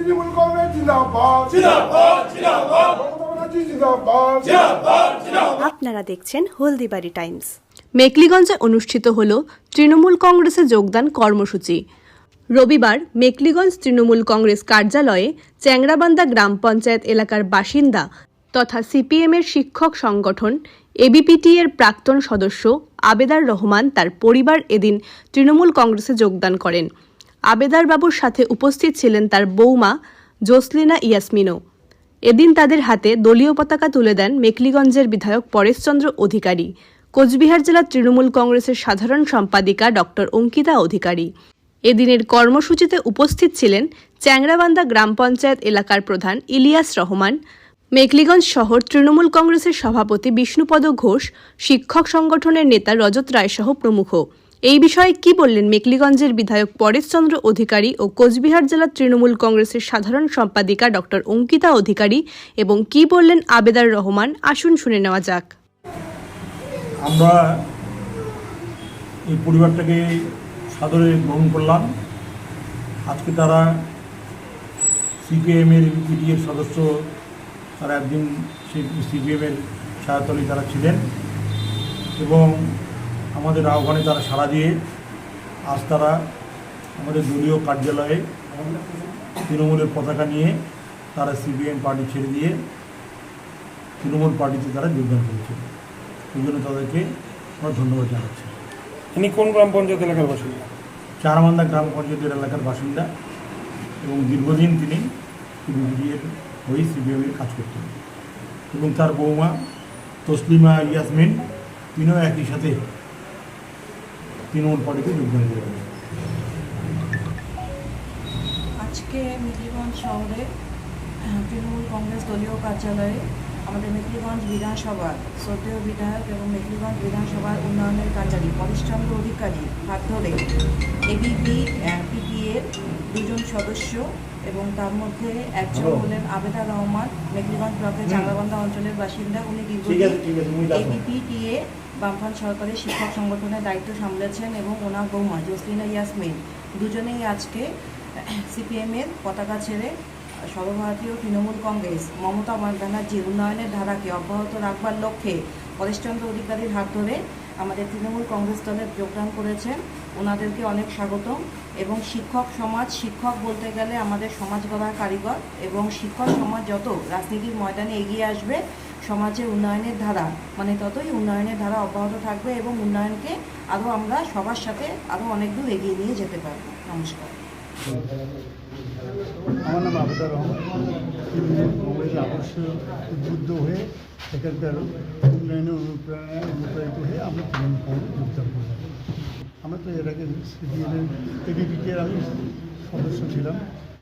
তৃণমূল কংগ্রেস জিন্দাবাদ। জিন্দাবাদ জিন্দাবাদ। মমতা ব্যানার্জি জিন্দাবাদ। জিন্দাবাদ জিন্দাবাদ। আপনারা দেখছেন হলদিবাড়ি টাইমস। মেকলিগঞ্জে অনুষ্ঠিত হল তৃণমূল কংগ্রেসে যোগদান কর্মসূচি। রবিবার মেকলিগঞ্জ তৃণমূল কংগ্রেস কার্যালয়ে চ্যাংরাবান্ধা গ্রাম পঞ্চায়েত এলাকার বাসিন্দা তথা সিপিএমের শিক্ষক সংগঠন এবিপিটি এর প্রাক্তন সদস্য আবেদার রহমান তার পরিবার এদিন তৃণমূল কংগ্রেসে যোগদান করেন। আবেদার বাবুর সাথে উপস্থিত ছিলেন তার বৌমা জোসলিনা ইয়াসমিনও। এদিন তাদের হাতে দলীয় পতাকা তুলে দেন মেকলিগঞ্জের বিধায়ক পরেশচন্দ্র অধিকারী, কোচবিহার জেলা তৃণমূল কংগ্রেসের সাধারণ সম্পাদিকা ডক্টর অঙ্কিতা অধিকারী। এদিনের কর্মসূচিতে উপস্থিত ছিলেন চ্যাংরাবান্ধা গ্রাম পঞ্চায়েত এলাকার প্রধান ইলিয়াস রহমান মেকলিগঞ্জ শহর তৃণমূল কংগ্রেসের সভাপতি বিষ্ণুপদ ঘোষ, শিক্ষক সংগঠনের নেতা রজত রায়সহ প্রমুখ। এই বিষয়ে কি বললেন মেকলিগঞ্জের বিধায়ক পরেশচন্দ্র অধিকারী ও কোচবিহার জেলা তৃণমূল কংগ্রেসের সাধারণ সম্পাদিকা ডক্টর অঙ্কিতা অধিকারী এবং কি বললেন আবেদার রহমান? আসুন শুনে নেওয়া যাক। আমরা এই পরিবারটাকে সাদরে গ্রহণ করলাম। আজকে তারা সিপিএমের পিটিএর সদস্য, তারা একদিন সিপিএমের ছায়াতলে তারা ছিলেন এবং আমাদের আহ্বানে তারা সাড়া দিয়ে আজ তারা আমাদের দলীয় কার্যালয়ে তৃণমূলের পতাকা নিয়ে তারা সিপিএম পার্টি ছেড়ে দিয়ে তৃণমূল পার্টিতে তারা যোগদান করেছে এই জন্য তাদেরকে আমরা ধন্যবাদ জানাচ্ছি। তিনি কোন গ্রাম পঞ্চায়েত এলাকার বাসিন্দা? চারমান্দা গ্রাম পঞ্চায়েতের এলাকার বাসিন্দা এবং দীর্ঘদিন তিনি বিবিডিএর হয়ে সিবিএমের কাজ করতেন। এবং তার বৌমা তসলিমা ইয়াসমিন তিনিও একই সাথে পার্টিতে যোগদান করে আজকে মেদিনীগঞ্জ শহরে তৃণমূল কংগ্রেস দলীয় কার্যালয়ে আমাদের মেকলিগঞ্জ বিধানসভার শ্রদ্ধেয় বিধায়ক এবং মেকলিগঞ্জ বিধানসভার উন্নয়নের কার্যালয় পরেশচন্দ্র অধিকারী হাত ধরে এবিপি পিটিএর দুজন সদস্য এবং তার মধ্যে একজন হলেন আবেদা রহমান মেকলিগঞ্জ ব্লকের চাঙ্গাবান্ধা অঞ্চলের বাসিন্দা। উনি। এবিপিটিএ বামফ্রন্ট সরকারের শিক্ষক সংগঠনের দায়িত্ব সামলেছেন এবং ওনার বৌমা জসলিনা ইয়াসমিন। দুজনেই আজকে সিপিএমের পতাকা ছেড়ে সর্বভারতীয় তৃণমূল কংগ্রেস মমতা ব্যানার্জির উন্নয়নের ধারাকে অব্যাহত রাখবার লক্ষ্যে পরেশচন্দ্র অধিকারীর হাত ধরে আমাদের তৃণমূল কংগ্রেস দলে যোগদান করেছেন। ওনাদেরকে অনেক স্বাগতম। এবং শিক্ষক সমাজ, শিক্ষক বলতে গেলে আমাদের সমাজ গড়ার কারিগর। এবং শিক্ষক সমাজ যত রাজনীতির ময়দানে এগিয়ে আসবে, সমাজের উন্নয়নের ধারা মানে ততই উন্নয়নের ধারা অব্যাহত থাকবে এবং উন্নয়নকে আরও আমরা সবার সাথে আরও অনেক দূর এগিয়ে নিয়ে যেতে পারব। নমস্কার। আমার নাম আবদার রহমান। কংগ্রেস আদর্শ উদ্বুদ্ধ হয়ে সেখানকার উন্নয়নে অনুপ্রেরণায় অনুপ্রাণিত হয়ে আমরা তৃণমূল কংগ্রেস যোগদান করলাম। আমরা তো এর আগে সিপিএমের এবিপিটির আমি সদস্য ছিলাম।